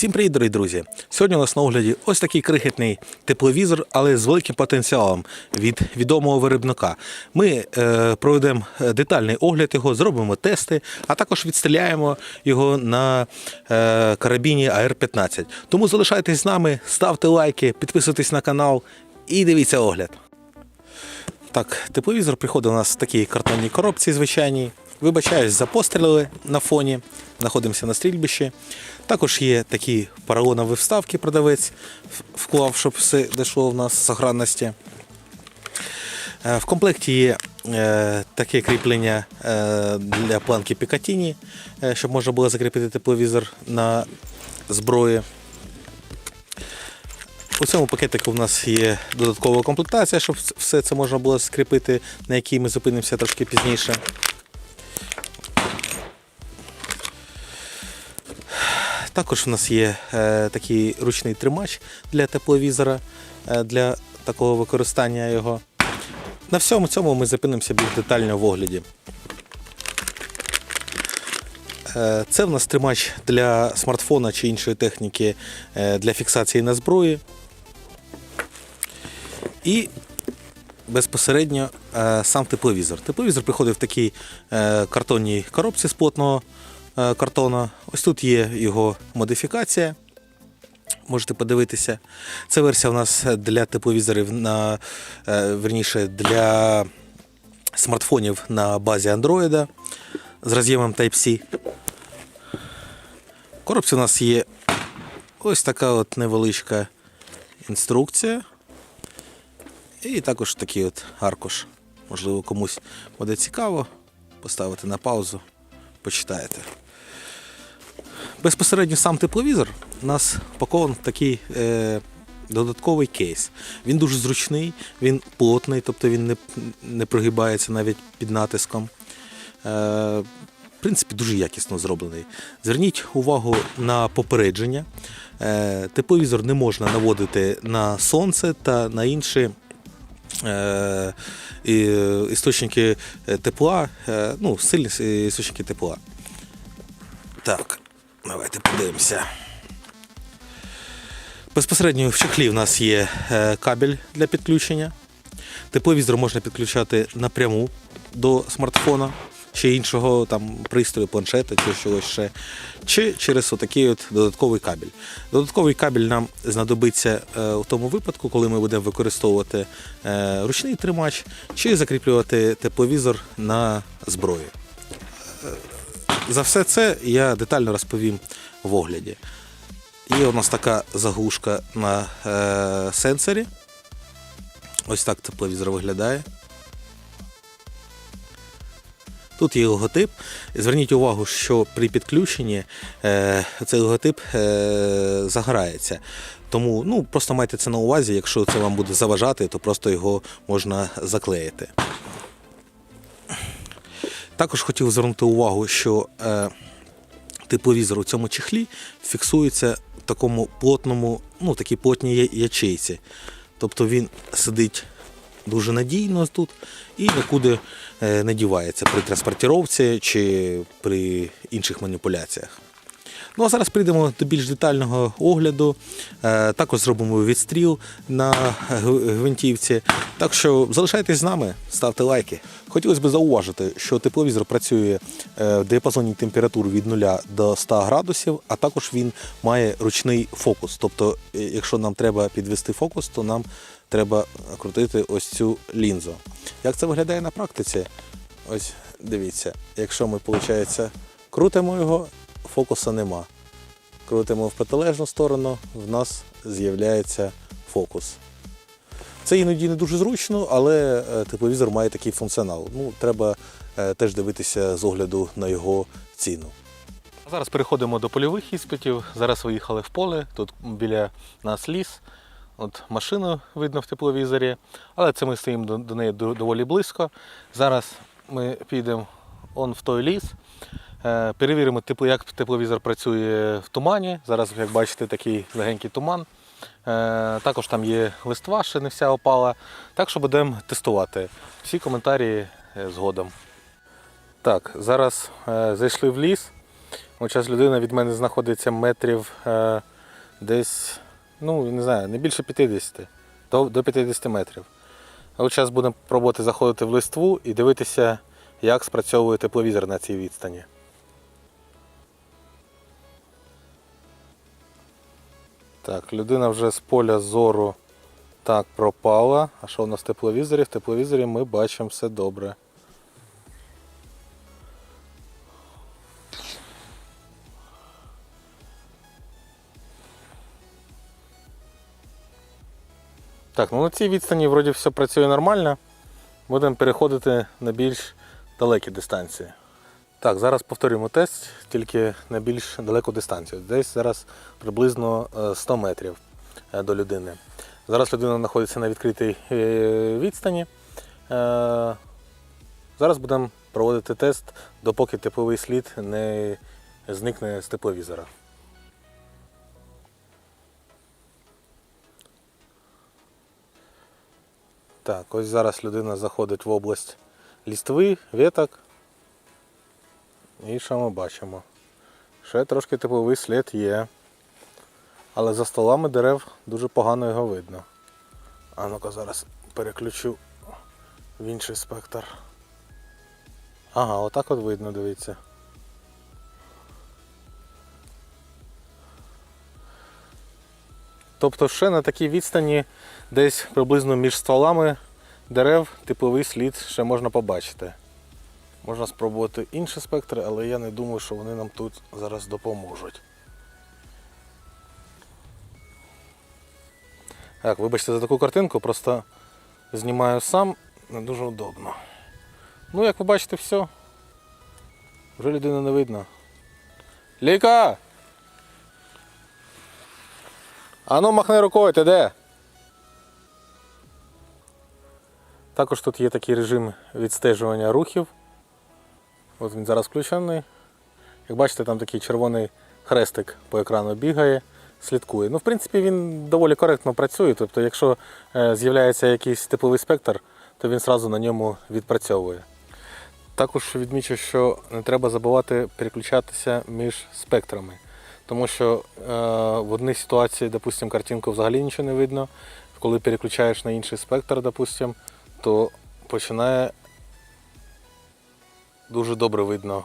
Всім привіт, дорогі друзі! Сьогодні у нас на огляді ось такий крихітний тепловізор, але з великим потенціалом від відомого виробника. Ми е, проведемо детальний огляд його, зробимо тести, а також відстріляємо його на е, карабіні AR-15. Тому залишайтесь з нами, ставте лайки, підписуйтесь на канал і дивіться огляд. Так, тепловізор приходить у нас в такій картонній коробці звичайній. Вибачаюсь за постріли на фоні. Знаходимося на стрільбищі. Також є такі поролонові вставки, продавець вклав, щоб все дійшло в нас з сохранності. Е, В комплекті є е, таке кріплення е, для планки Пікатіні, щоб можна було закріпити тепловізор на зброї. У цьому пакетику в нас є додаткова комплектація, щоб все це можна було скріпити, на якій ми зупинимося трошки пізніше. Також в нас є е, такий ручний тримач для тепловізора, е, для такого використання його. На всьому цьому ми зупинимося більш детально в огляді. Е, Це в нас тримач для смартфона чи іншої техніки для фіксації на зброї. І безпосередньо сам тепловізор. Тепловізор приходить в такій картонній коробці з плотного е, картону. Ось тут є його модифікація. Можете подивитися. Це версія у нас для тепловізорів на е, верніше для смартфонів на базі Android з роз'ємом Type-C. Коробці у нас є ось така от невеличка інструкція. І також такий от аркуш. Можливо, комусь буде цікаво поставити на паузу, почитаєте. Безпосередньо сам тепловізор у нас впакований в такий е, додатковий кейс. Він дуже зручний, він плотний, тобто він не, не прогибається навіть під натиском. Е, в принципі, дуже якісно зроблений. Зверніть увагу на попередження. Е, тепловізор не можна наводити на сонце та на інші і- істочники е, тепла, е, ну, сильні істочники тепла. Так, давайте подивимося. Безпосередньо в чехлі в нас є е, кабель для підключення. Тепловізор можна підключати напряму до смартфона чи іншого там пристрою, планшета чи чогось ще, чи через отакий от додатковий кабель. Додатковий кабель нам знадобиться е, в тому випадку, коли ми будемо використовувати е, ручний тримач чи закріплювати тепловізор на зброю. Е, За все це я детально розповім в огляді. Є у нас така заглушка на е, сенсорі. Ось так тепловізор виглядає. Тут є логотип. Зверніть увагу, що при підключенні е, цей логотип е, загорається. Тому ну, просто майте це на увазі, якщо це вам буде заважати, то просто його можна заклеїти. Також хотів звернути увагу, що е, тепловізор у цьому чехлі фіксується в такому плотному, ну, такій плотній ячейці. Тобто він сидить дуже надійно тут і нікуди е, не дівається при транспортировці чи при інших маніпуляціях. Ну а зараз прийдемо до більш детального огляду. Е, Також зробимо відстріл на гвинтівці. Так що залишайтесь з нами, ставте лайки. Хотілося б зауважити, що тепловізор працює е, в діапазоні температур від 0 до 100 градусів, а також він має ручний фокус. Тобто, якщо нам треба підвести фокус, то нам треба крутити ось цю лінзу. Як це виглядає на практиці? Ось дивіться, якщо ми, виходить, крутимо його, фокуса нема. Крутимо в протилежну сторону, в нас з'являється фокус. Це іноді не дуже зручно, але е, тепловізор має такий функціонал. Ну, треба е, теж дивитися з огляду на його ціну. Зараз переходимо до польових іспитів. Зараз виїхали в поле. Тут біля нас ліс. От машину видно в тепловізорі, але це ми стоїмо до, до неї доволі близько. Зараз ми підемо в той ліс. Е, Перевіримо, як тепловізор працює в тумані. Зараз, як бачите, такий легенький туман. Е, Також там є листва, ще не вся опала. Так що будемо тестувати. Всі коментарі е, згодом. Так, зараз зайшли в ліс. Зараз людина від мене знаходиться метрів десь, ну не знаю, не більше 50, до, до 50 метрів. А зараз будемо пробувати заходити в листву і дивитися, як спрацьовує тепловізор на цій відстані. Так, людина вже з поля зору так пропала. А що у нас в тепловізорі? В тепловізорі ми бачимо все добре. Так, ну на цій відстані вроді все працює нормально. Будемо переходити на більш далекі дистанції. Так, зараз повторюємо тест, тільки на більш далеку дистанцію. Десь зараз приблизно е, 100 метрів е, до людини. Зараз людина знаходиться на відкритій е, відстані. Е, Зараз будемо проводити тест, допоки тепловий слід не зникне з тепловізора. Так, ось зараз людина заходить в область лістви, веток. І що ми бачимо? Ще трошки тепловий слід є. Але за столами дерев дуже погано його видно. А ну-ка зараз переключу в інший спектр. Ага, отак от видно, дивіться. Тобто ще на такій відстані, десь приблизно між стволами дерев, тепловий слід ще можна побачити. Можна спробувати інші спектри, але я не думаю, що вони нам тут зараз допоможуть. Так, вибачте за таку картинку, просто знімаю сам, не дуже удобно. Ну, як ви бачите, все. Вже людини не видно. Ліка! Ану махни рукою, ти де? Також тут є такий режим відстежування рухів. От він зараз включений. Як бачите, там такий червоний хрестик по екрану бігає, слідкує. Ну, в принципі, він доволі коректно працює. Тобто, якщо е, з'являється якийсь тепловий спектр, то він одразу на ньому відпрацьовує. Також відмічу, що не треба забувати переключатися між спектрами. Тому що е, в одній ситуації, допустимо, картинку взагалі нічого не видно. Коли переключаєш на інший спектр, допустимо, то починає дуже добре видно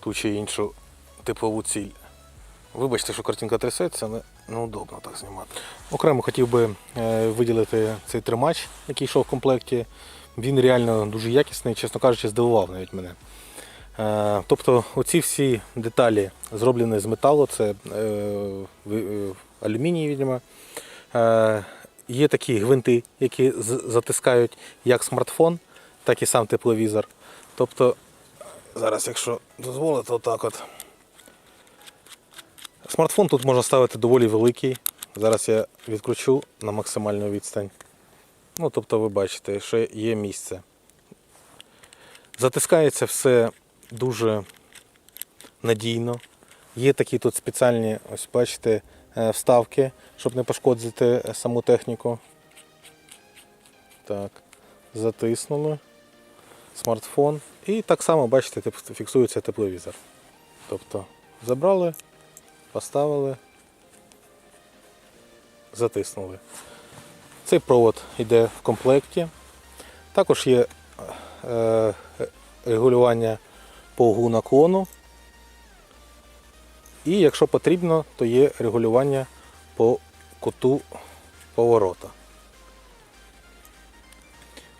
ту чи іншу теплову ціль. Вибачте, що картинка трясеться, але неудобно так знімати. Окремо хотів би е, виділити цей тримач, який йшов в комплекті. Він реально дуже якісний, чесно кажучи, здивував навіть мене. Е, Тобто оці всі деталі зроблені з металу, це е, е, алюміній, відомо. Є такі гвинти, які затискають як смартфон, так і сам тепловізор. Тобто, зараз, якщо дозволите, отак от. Смартфон тут можна ставити доволі великий. Зараз я відкручу на максимальну відстань. Ну, тобто ви бачите, що є місце. Затискається все дуже надійно. Є такі тут спеціальні, ось бачите, е, вставки, щоб не пошкодити е, саму техніку. Так, затиснули смартфон. І так само, бачите, фіксується тепловізор. Тобто забрали, поставили, затиснули. Цей провод йде в комплекті. Також є е, регулювання по наклону. І якщо потрібно, то є регулювання по куту поворота.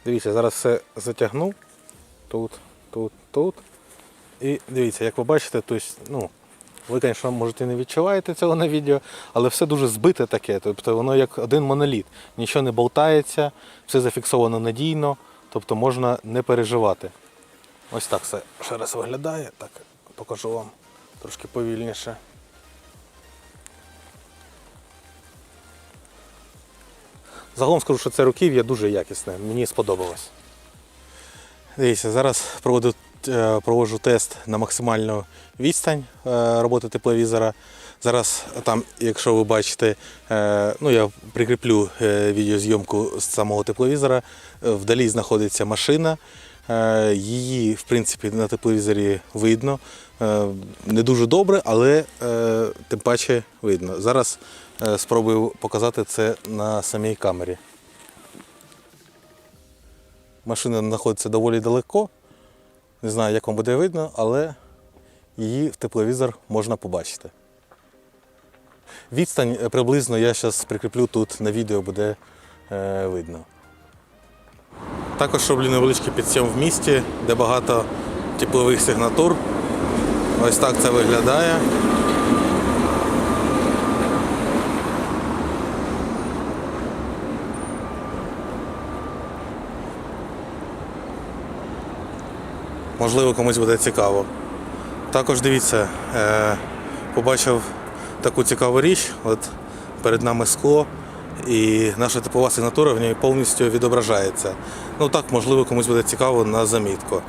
Дивіться, зараз все затягну. Тут, тут, тут. І дивіться, як ви бачите, то ну, ви, звісно, можете не відчуваєте цього на відео, але все дуже збите таке. Тобто воно як один моноліт. Нічого не болтається, все зафіксовано надійно, тобто можна не переживати. Ось так все ще раз виглядає. Так, покажу вам трошки повільніше. Загалом скажу, що це руків'я дуже якісне, мені сподобалось. Дивіться, зараз проводу, е, проводжу тест на максимальну відстань е, роботи тепловізора. Зараз там, якщо ви бачите, е, ну я прикріплю відеозйомку з самого тепловізора. Вдалі знаходиться машина. Е, Її, в принципі, на тепловізорі видно. е, не дуже добре, але е, тим паче видно. Зараз спробую показати це на самій камері. Машина знаходиться доволі далеко. Не знаю, як вам буде видно, але її в тепловізор можна побачити. Відстань приблизно я зараз прикріплю тут на відео буде видно. Також роблю невеличкий підсйом в місті, де багато теплових сигнатур. Ось так це виглядає. Можливо, комусь буде цікаво. Також дивіться, е, побачив таку цікаву річ. От перед нами скло, і наша теплова сигнатура в ній повністю відображається. Ну так, можливо, комусь буде цікаво на замітку.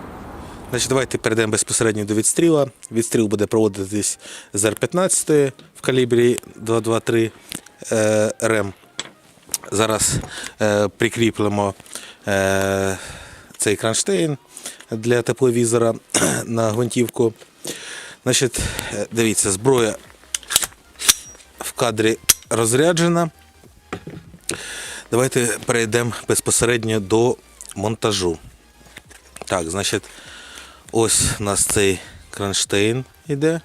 Значить, давайте перейдемо безпосередньо до відстріла. Відстріл буде проводитись з Р-15 в калібрі 223 е, РМ. Зараз е, прикріплемо е, цей кронштейн для тепловізора на гвинтівку. Значить, дивіться, зброя в кадрі розряджена. Давайте перейдемо безпосередньо до монтажу. Так, значить, ось у нас цей кронштейн іде.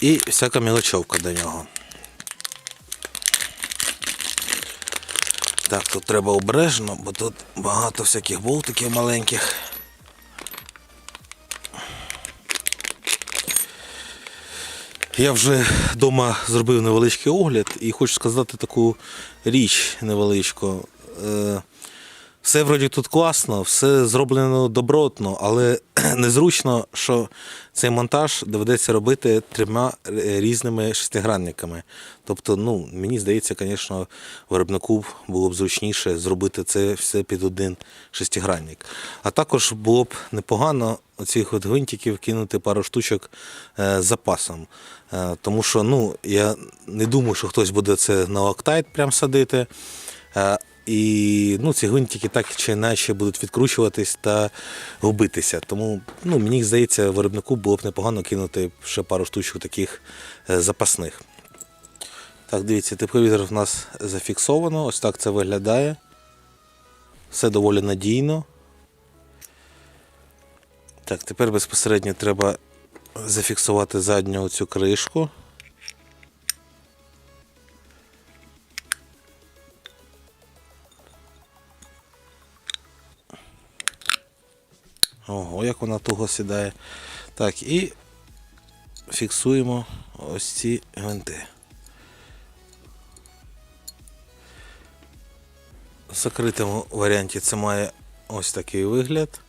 І всяка мілочовка до нього. Так, тут треба обережно, бо тут багато всяких болтиків маленьких. Я вже вдома зробив невеличкий огляд і хочу сказати таку річ невеличку. Е, Все вроді тут класно, все зроблено добротно, але незручно, що цей монтаж доведеться робити трьома е, різними шестигранниками. Тобто, ну, мені здається, звісно, виробнику було б зручніше зробити це все під один шестигранник. А також було б непогано оцих от гвинтиків кинути пару штучок е, з запасом. Е, тому що ну, я не думаю, що хтось буде це на лактайт прям садити. І ну, ці гвинтики так чи іначе будуть відкручуватись та губитися. Тому ну, мені здається, виробнику було б непогано кинути ще пару штучок таких е, запасних. Так, дивіться, тепловізор в нас зафіксовано, ось так це виглядає. Все доволі надійно. Так, тепер безпосередньо треба зафіксувати задню цю кришку. Ого, як вона туго сідає. Так, і фіксуємо ось ці гвинти. В закритому варіанті це має ось такий вигляд.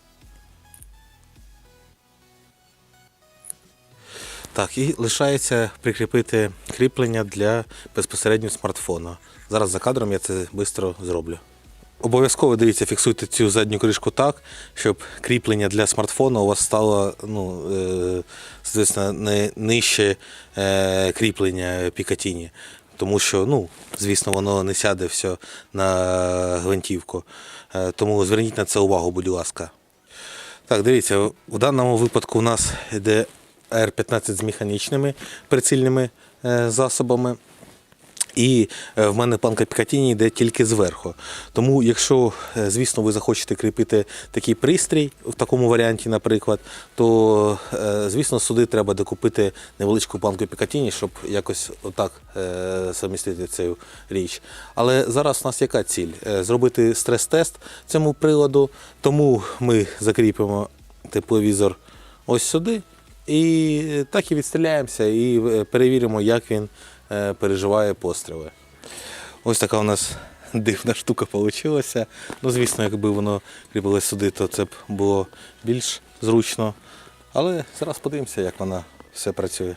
Так, і лишається прикріпити кріплення для безпосередньо смартфона. Зараз за кадром я це швидко зроблю. Обов'язково дивіться, фіксуйте цю задню кришку так, щоб кріплення для смартфона у вас стало ну, е, соответственно, не нижче е, кріплення Picatinny. Тому що, ну, звісно, воно не сяде все на гвинтівку. Е, тому зверніть на це увагу, будь ласка. Так, дивіться, в даному випадку у нас йде R15 з механічними прицільними засобами. І е, в мене планка Пікатіні йде тільки зверху. Тому, якщо, е, звісно, ви захочете кріпити такий пристрій в такому варіанті, наприклад, то, е, звісно, сюди треба докупити невеличку планку Пікатіні, щоб якось отак совмістити цю річ. Але зараз у нас яка ціль? Зробити стрес-тест цьому приладу, тому ми закріпимо тепловізор ось сюди. І так і відстріляємося і перевіримо, як він переживає постріли. Ось така у нас дивна штука вийшла. Ну, звісно, якби воно кріпилось сюди, то це б було більш зручно. Але зараз подивимося, як вона все працює.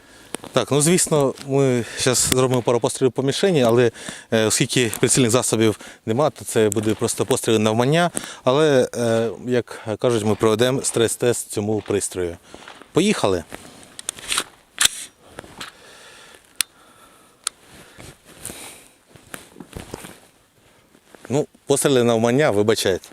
Так, ну звісно, ми зараз зробимо пару пострілів по мішені, але е, оскільки прицільних засобів немає, то це буде просто постріли навмання. Але, е, як кажуть, ми проведемо стрес-тест цьому пристрою. Поїхали. Ну, постріли навмання, вибачайте.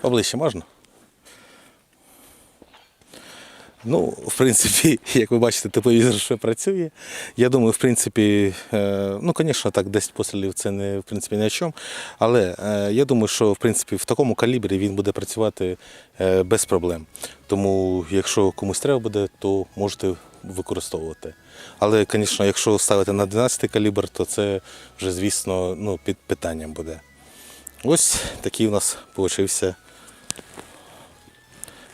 Поближче можна? Ну, в принципі, як ви бачите, тепловізор ще працює. Я думаю, в принципі, е, ну, звісно, так 10 пострілів це не в принципі ні о чому. Але е, я думаю, що в принципі в такому калібрі він буде працювати е, без проблем. Тому, якщо комусь треба буде, то можете використовувати. Але, звісно, якщо ставити на 12 калібр, то це вже, звісно, ну, під питанням буде. Ось такий у нас вийшов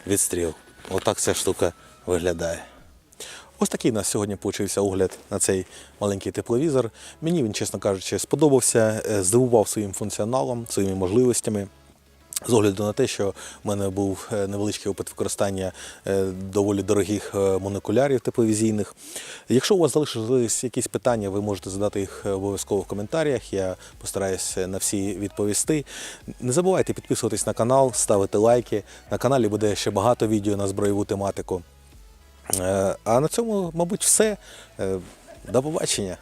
відстріл. Отак ця штука виглядає. Ось такий у нас сьогодні получився огляд на цей маленький тепловізор. Мені він, чесно кажучи, сподобався, е, здивував своїм функціоналом, своїми можливостями. З огляду на те, що в мене був е, невеличкий опит використання е, доволі дорогих е, монокулярів тепловізійних. Якщо у вас залишились якісь питання, ви можете задати їх обов'язково в коментарях. Я постараюся на всі відповісти. Не забувайте підписуватись на канал, ставити лайки. На каналі буде ще багато відео на збройову тематику. А на цьому, мабуть, все. До побачення.